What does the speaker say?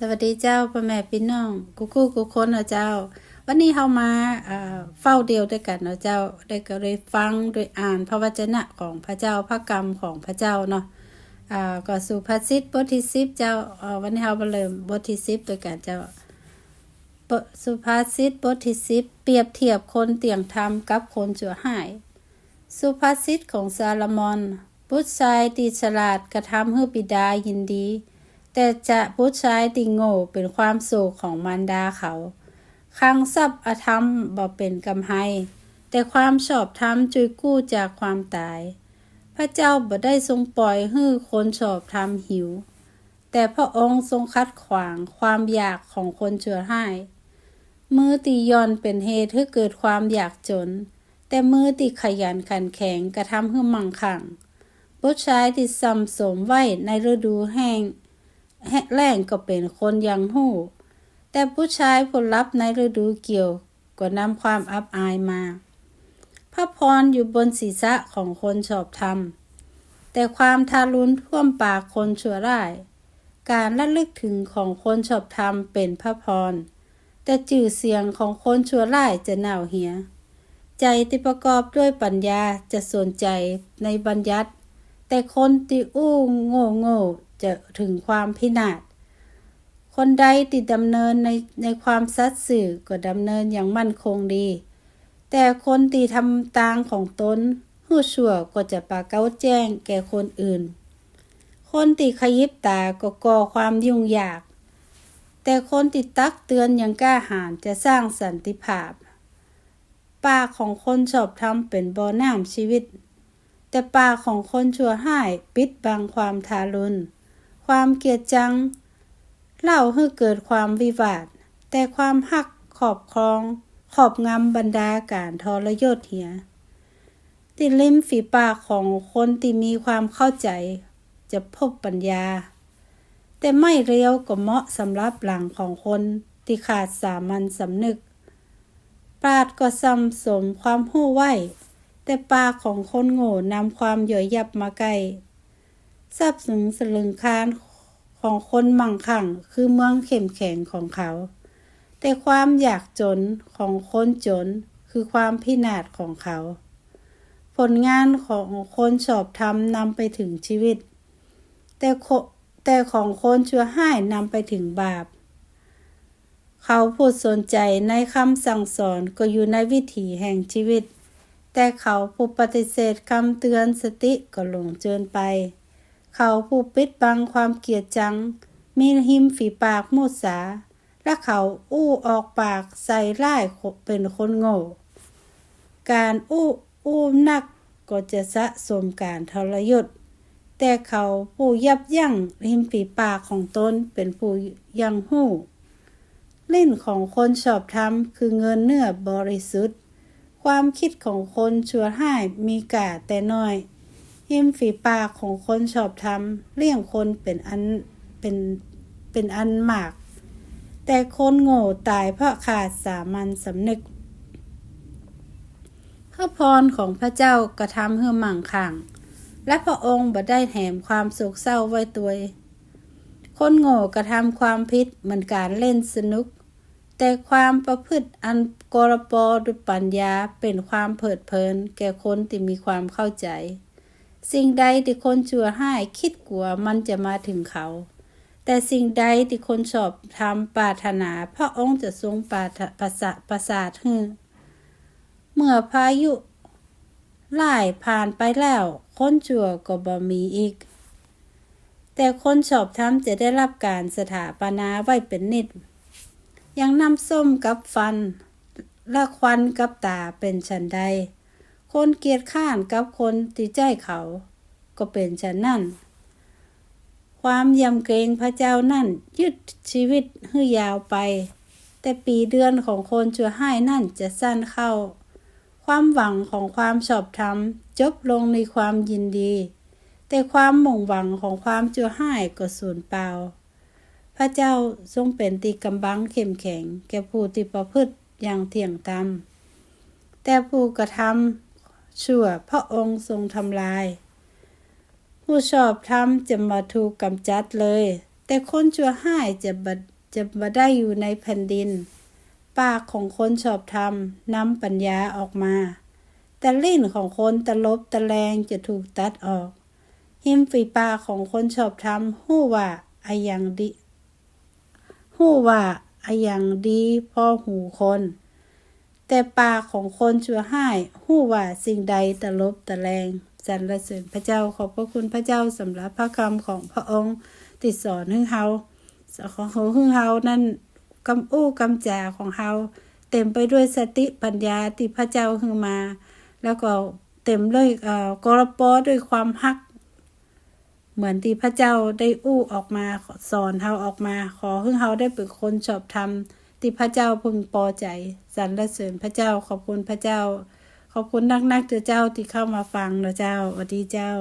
สวัสดีเจ้าพ่อแม่พี่น้องกูกู้กูคนเนาะเจ้า วันนี้เรามาเฝ้าเดียวด้วยกันเนาะเจ้าได้ก็เลยฟังโดยอ่านพระวจนะของพระเจ้าพระกรรมของพระเจ้าเนาะอ่าก็สุภาษิตบทที่สิบเจ้าวันนี้เรามาเริ่มบทที่สิบด้วยกันเจ้าสุภาษิตบทที่สิบเปรียบเทียบคนเตียงธรรมกับคนจั่วหาย สุภาษิตของซาลมอนบุตรชายตีฉลาดกระทำให้บิดายินดี แต่จะผู้ชายติงโง่เป็นความโศกของมารดาเขาคังทรัพย์อธรรมบ่เป็นกำไฮแต่ความชอบธรรมจุยกู้จากความตาย พระเจ้าบ่ได้ทรงปล่อยให้คนชอบธรรมหิว แต่พระองค์ทรงคัดขวางความอยากของคนเชั่วร้มือตีย่อนเป็นเหตุให้เกิดความอยากจน แต่มือตีขยันขันแข็งกระทำให้มั่งคั่งผู้ชายที่สัมสมไว้ในฤดูแห้ง แล้งก็เป็นคนยังหู้ แต่ผู้ชายผลลัพธ์ในฤดูเกี่ยวก็นำความอับอายมา พระพรอยู่บนศีรษะของคนชอบธรรม แต่ความทารุณท่วมปากคนชั่วร้าย การระลึกถึงของคนชอบธรรมเป็นพระพร แต่จื่อเสียงของคนชั่วร้ายจะหนาวเหีย ใจที่ประกอบด้วยปัญญาจะสนใจในบัญญัติ แต่คนที่อู้โง่โง่ จะถึงความพินาศ คนใดติดดำเนินในในความสัตย์สื่อก็ดำเนินอย่างมั่นคงดี แต่คนที่ทำตางของตนหู้ชั่วก็จะปากเก้าแจ้งแก่คนอื่น คนที่ขยิบตาก็ก่อความยุ่งยาก แต่คนที่ตักเตือนอย่างกล้าหาญจะสร้างสันติภาพ ปากของคนชอบทำเป็นบ่อน้ำชีวิต แต่ปากของคนชั่วห้ายปิดบังความทารุณ ความเกลียดจัง เล่าให้เกิดความวิวาท แต่ความหักขอบครอง ขอบงำบรรดาการทรยศเหียติดลิ้มฝีปากของคนที่มีความเข้าใจ จะพบปัญญา แต่ไม่เรียวก็เหมาะสำหรับหลังของคนที่ขาดสามัญสำนึก ปราดก็ซ้ำสมความหู้ไหวแต่ปากของคนโง่นำความหย่อยยับมาใกล้ ทรัพย์สินสลึงคานของคนมั่งคั่งคือเมืองเข้มแข็งของเขา แต่ความอยากจนของคนจนคือความพินาศของเขา ผลงานของคนชอบธรรมนำไปถึงชีวิต แต่แต่ของคนชั่วห้ายนำไปถึงบาป เขาพูดสนใจในคำสั่งสอนก็อยู่ในวิถีแห่งชีวิต แต่เขาผู้ปฏิเสธคำเตือนสติก็หลงเจินไป เขาผู้ปิดบังความเกลียดจัง มีหิมฝีปากมุสา และเขาอู้ออกปากใส่ร้ายเป็นคนโง่ การอู้อู้นักก็จะสะสมการทรยศ แต่เขาผู้ยับยั้งริมฝีปากของตนเป็นผู้ยังหู้ ลิ้นของคนชอบธรรมคือเงินเนื้อบริสุทธิ์ ความคิดของคนชั่วห้ายมีกาแต่น้อย หิมฝีปากของคนชอบธรรมเลี่ยงคนเป็นอันเป็นเป็นอันมาก แต่คนโง่ตายเพราะขาดสามัญสำนึกพระพรของพระเจ้ากระทำให้มั่งคั่งและพระองค์บ่ได้แถมความโศกเศร้าไว้ตัวคนโง่กระทำความผิดเหมือนการเล่นสนุก แต่ความประพฤติอันกรปอด้วยปัญญาเป็นความเผิดเพลิน แก่คนที่มีความเข้าใจ สิ่งใดที่คนชั่วห้ายคิดกลัวมันจะมาถึงเขา แต่สิ่งใดที่คนชอบทำปรารถนา พระองค์จะทรงปราถประสาประสาทให้เมื่อพายุไล่ผ่านไปแล้ว คนชั่วก็บ่มีอีก แต่คนชอบทำจะได้รับการสถาปนาไว้เป็นนิด ยังน้ำส้มกับฟันและควันกับตาเป็นฉันใด คนเกียดข้านกับคนตีใจเขา ก็เป็นฉันนั่นความยำเกรงพระเจ้านั่นยึดชีวิตให้ยาวไป แต่ปีเดือนของคนชั่วห้ยนั่นจะสั้นเข้า ความหวังของความชอบธรรมจบลงในความยินดี แต่ความมุ่งหวังของความชั่วห้ยก็สูญเปล่า พระเจ้าทรงเป็นตีกำบังเข้มแข็ง แก่ผู้ที่ประพฤติอย่างเที่ยงธรรมแต่ผู้กระทำ ชั่วพระองค์ทรงทำลาย ผู้ชอบธรรมจะมาถูกกำจัดเลย แต่คนชั่วห้ายจะบัจะบ่ได้อยู่ในแผ่นดิน ปากของคนชอบธรรมนำปัญญาออกมา แต่ลิ้นของคนตะลบตะแลงจะถูกตัดออก หิมฝีปากของคนชอบธรรมหู้ว่าอายังดีหู้ว่าอายังดีพ่อหูคน แต่ปากของคนชั่วห้ายหู้ว่าสิ่งใดตลบตะแลงสรรเสริญพระเจ้าขอบพระคุณพระเจ้าสำหรับพระคำของพระองค์ ติดสอนให้เฮาของให้เฮานั่นกำอู้กำจาของเฮาเต็มไปด้วยสติปัญญาที่พระเจ้าให้มา แล้วก็เต็มเลยเอ่อกรปอด้วยความฮัก เหมือนที่พระเจ้าได้อู้ออกมาสอนเฮาออกมา ขอให้เฮาได้เป็นคนชอบธรรม ที่พระเจ้าพึงพอใจสรรเสริญพระเจ้าขอบคุณพระเจ้า ขอบคุณนักนักเจ้าที่เข้ามาฟังนะเจ้าสวัสดีเจ้า